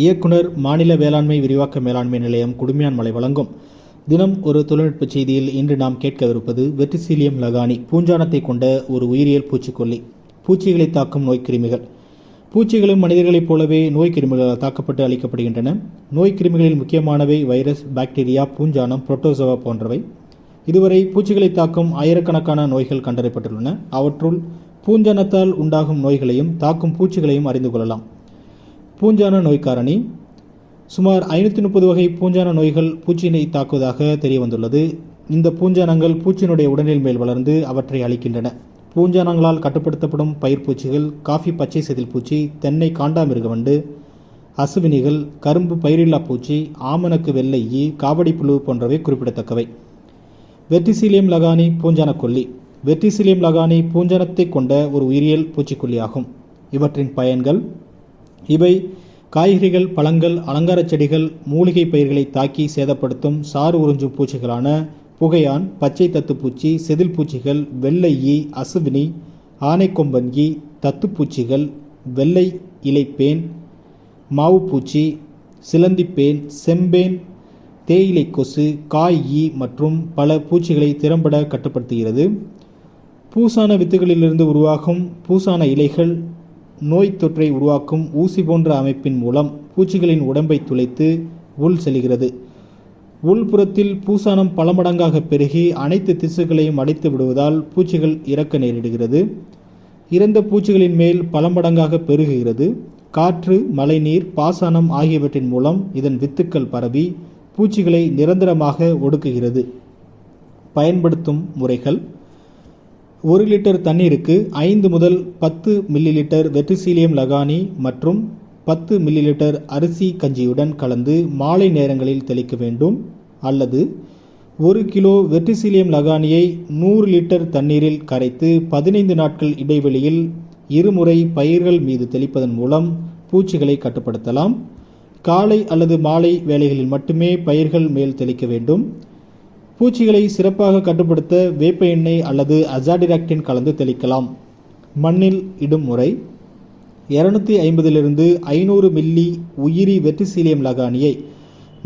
இயக்குனர் மாநில வேளாண்மை விரிவாக்க மேலாண்மை நிலையம் குடுமியான்மலை வழங்கும். தினம் ஒரு தொழில்நுட்ப செய்தியில் இன்று நாம் கேட்கவிருப்பது வெற்றிசீலியம் லகானி பூஞ்சானத்தை கொண்ட ஒரு உயிரியல் பூச்சிக்கொல்லி பூச்சிகளை தாக்கும் நோய்க்கிருமிகள் பூச்சிகளும் மனிதர்களைப் போலவே நோய்க்கிருமிகளால் தாக்கப்பட்டு அளிக்கப்படுகின்றன நோய்க்கிருமிகளில் முக்கியமானவை வைரஸ் பாக்டீரியா பூஞ்சானம் புரோட்டோசோவா போன்றவை. இதுவரை பூச்சிகளை தாக்கும் ஆயிரக்கணக்கான நோய்கள் கண்டறியப்பட்டுள்ளன. அவற்றுள் பூஞ்சானத்தால் உண்டாகும் நோய்களையும் தாக்கும் பூச்சிகளையும் அறிந்து கொள்ளலாம். பூஞ்சான நோய்க்காரணி சுமார் ஐநூற்றி முப்பது வகை பூஞ்சான நோய்கள் பூச்சியினை தாக்குவதாக தெரிய வந்துள்ளது இந்த பூஞ்சானங்கள் பூச்சியினுடைய உடலில் மேல் வளர்ந்து அவற்றை அழிக்கின்றன. பூஞ்சானங்களால் கட்டுப்படுத்தப்படும் பயிர் பூச்சிகள் காஃபி பச்சை செதில் பூச்சி தென்னை காண்டாமிருகவண்டு அசுவினிகள் கரும்பு பயிரில்லா பூச்சி ஆமணக்கு வெள்ளை ஈ காவடி புழு போன்றவை குறிப்பிடத்தக்கவை. வெர்டிசிலியம் லகானி பூஞ்சான கொல்லி. வெர்டிசிலியம் லகானி பூஞ்சானத்தை கொண்ட ஒரு உயிரியல் பூச்சிக்கொல்லி ஆகும் இவற்றின் பயன்கள் இவை காய்கறிகள் பழங்கள் அலங்கார செடிகள் மூலிகை பயிர்களை தாக்கி சேதப்படுத்தும் சாறு உறிஞ்சும் பூச்சிகளான புகையான் பச்சை தத்துப்பூச்சி செதில் பூச்சிகள் வெள்ளை ஈ அசுவினி ஆனைக்கொம்பன் ஈ தத்துப்பூச்சிகள் வெள்ளை இலைப்பேன் மாவுப்பூச்சி சிலந்திப்பேன் செம்பேன் தேயிலை கொசு காய் ஈ மற்றும் பல பூச்சிகளை திறம்பட கட்டுப்படுத்துகிறது. பூசான வித்துகளிலிருந்து உருவாகும் பூசான இலைகள் நோய் தொற்றை உருவாக்கும் ஊசி போன்ற அமைப்பின் மூலம் பூச்சிகளின் உடம்பை துளைத்து உள் செல்கிறது. உள்புறத்தில் பூசானம் பல மடங்காக பெருகி அனைத்து திசுக்களையும் அடைத்து விடுவதால் பூச்சிகள் இறக்க நேரிடுகிறது. இறந்த பூச்சிகளின் மேல் பல மடங்காக பெருகுகிறது. காற்று மழைநீர் பாசனம் ஆகியவற்றின் மூலம் இதன் வித்துக்கள் பரவி பூச்சிகளை நிரந்தரமாக ஒடுக்குகிறது. பயன்படுத்தும் முறைகள் ஒரு லிட்டர் தண்ணீருக்கு ஐந்து முதல் பத்து மில்லி லிட்டர் வெற்றிசீலியம் லகானி மற்றும் பத்து மில்லி லிட்டர் அரிசி கஞ்சியுடன் கலந்து மாலை நேரங்களில் தெளிக்க வேண்டும். அல்லது ஒரு கிலோ வெற்றிசீலியம் லகானியை நூறு லிட்டர் தண்ணீரில் கரைத்து பதினைந்து நாட்கள் இடைவெளியில் இருமுறை பயிர்கள் மீது தெளிப்பதன் மூலம் பூச்சிகளை கட்டுப்படுத்தலாம். காலை அல்லது மாலை வேளைகளில் மட்டுமே பயிர்கள் மேல் தெளிக்க வேண்டும். பூச்சிகளை சிறப்பாக கட்டுப்படுத்த வேப்ப எண்ணெய் அல்லது அசாடிராக்டின் கலந்து தெளிக்கலாம். மண்ணில் இடும் முறை இரநூத்தி ஐம்பதிலிருந்து ஐநூறு மில்லி உயிரி வெற்றிசீலியம் லகானியை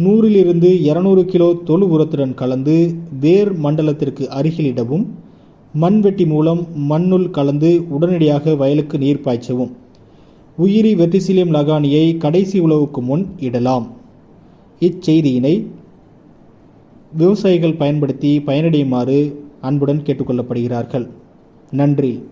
நூறிலிருந்து இரநூறு கிலோ தொழு உரத்துடன் கலந்து வேர் மண்டலத்திற்கு அருகில் இடவும் மண்வெட்டி மூலம் மண்ணுள் கலந்து உடனடியாக வயலுக்கு நீர் பாய்ச்சவும். உயிரி வெற்றிசீலியம் லகானியை கடைசி உழவுக்கு முன் இடலாம். இச்செய்தியினை விவசாயிகள் பயன்படுத்தி பயனடையுமாறு அன்புடன் கேட்டுக்கொள்ளப்படுகிறார்கள். நன்றி.